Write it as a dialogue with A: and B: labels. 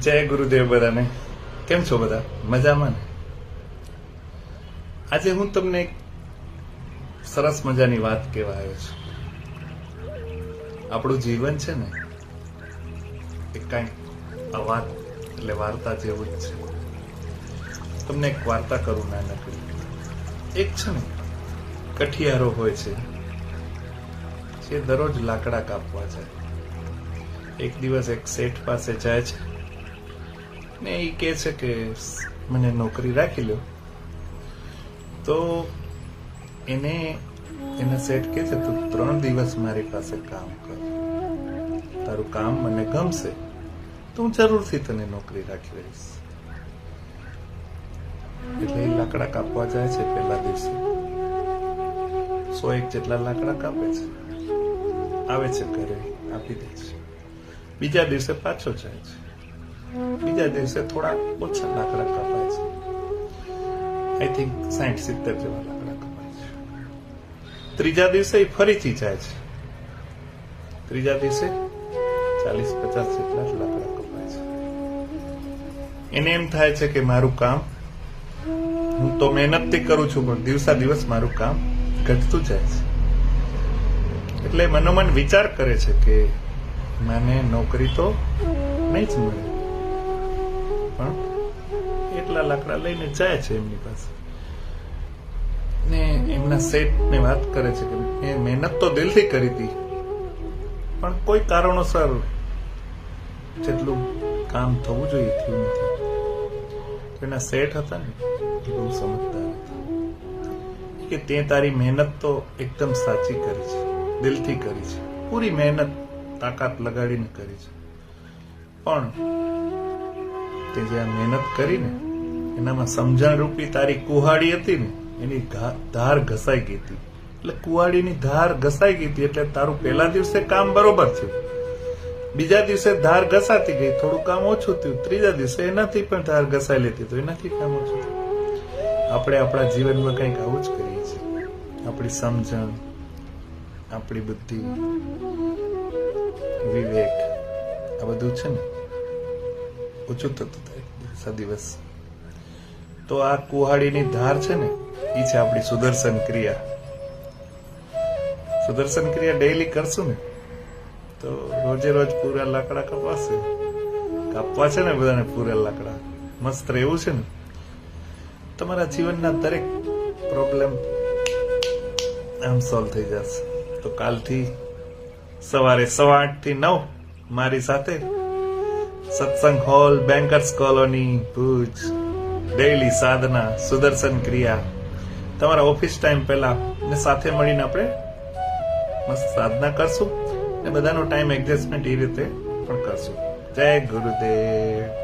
A: જય ગુરુદેવ બધાને. કેમ છો બધા? મજામાં ને? આજે હું તમને સરસ મજાની વાત કહેવા આવ્યો છું. આપણું જીવન છે ને, એ કાંઈક આ વાત એટલે વાર્તા જેવું જ છે. તમને એક વાર્તા કરું નાનકડી. એક છે ને, કઠિયારો હોય છે, જે દરરોજ લાકડા કાપવા જાય. એક દિવસ એક શેઠ પાસે જાય છે ને એ કહે છે કે મને નોકરી રાખી લો તો એને, એના સેટ કહે છે, તું ત્રણ દિવસ મારી પાસે કામ કર. તારું કામ મને ગમશે. તો હું જરૂરથી તને નોકરી રાખી લઈશ. એટલે એ લાકડા કાપવા જાય છે પહેલા દિવસે. સો એક જેટલા લાકડા કાપે છે. આવે છે ઘરે, આપી દે છે. બીજા દિવસે પાછો જાય છે. બીજા દિવસે થોડા ઓછા લાકડા કપાય છે. આઈ થિંક સાઠ સિત્તેર જેવા લાકડા કપાય છે. ત્રીજા દિવસે ફરીથી જાય છે. ત્રીજા દિવસે ચાલીસ પચાસ જેટલા લાકડા કપાય છે. એને એમ થાય છે કે મારું કામ, હું તો મહેનતથી કરું છું, પણ દિવસા દિવસ મારું કામ ઘટતું જાય છે. એટલે મનોમન વિચાર કરે છે કે મને નોકરી તો નહીં જ મળે. પણ એટલા લાકડા લઈને જાય છે એમની પાસે. ને એમના સેટને વાત કરે છે કે મેં મહેનત તો દિલથી કરી હતી, પણ કોઈ કારણોસર જેટલું કામ થવું જોઈએ થયું નથી. એના સેટ હતા ને, એ બહુ સમજદાર હતા. કે તે તારી મહેનત તો એકદમ સાચી કરી છે, દિલથી કરી છે. પૂરી મહેનત તાકાત લગાડીને કરી છે. પણ તે જે આ મહેનત કરીને એનામાં સમજણ રૂપી તારી કુહાડી હતી ને, એની ધાર ઘસાઈ ગઈ હતી. એટલે કુહાડીની ધાર ઘસાઈ ગઈ હતી એટલે તારું પહેલા દિવસે કામ બરોબર થયું. બીજા દિવસે ધાર ઘસાતી ગઈ, થોડું કામ ઓછું થયું. ત્રીજા દિવસે એનાથી પણ ધાર ઘસાઈ લેતી, તો એનાથી કામ ઓછું થયું. આપણે આપણા જીવનમાં કંઈક આવું જ કરીએ છીએ. આપણી સમજણ, આપણી બુદ્ધિ, વિવેક, આ બધું છે ને ઓછું થતું થાય દિવસે. તો આ કુહાડીની ધાર છે ને એ છે આપણી સુદર્શન ક્રિયા. સુદર્શન ક્રિયા ડેઈલી કરશું ને, તો રોજે રોજ પૂરા લાકડા કપાશે. કાપવા છે ને બધાને પૂરા લાકડા. મસ્ત રહેવું છે ને. તમારા જીવનના દરેક પ્રોબ્લેમ આમ સોલ્વ થઈ જશે. તો કાલથી સવારે સવા આઠથી નવ મારી સાથે Satsang hall bankers colony Bhuj daily સાધના, સુદર્શન ક્રિયા. તમારા ઓફિસ ટાઈમ પહેલા ને સાથે મળીને આપણે મસ્ત સાધના કરશું ને બધાનો ટાઈમ એડજસ્ટમેન્ટ એ રીતે પણ કરશું. જય ગુરુદેવ.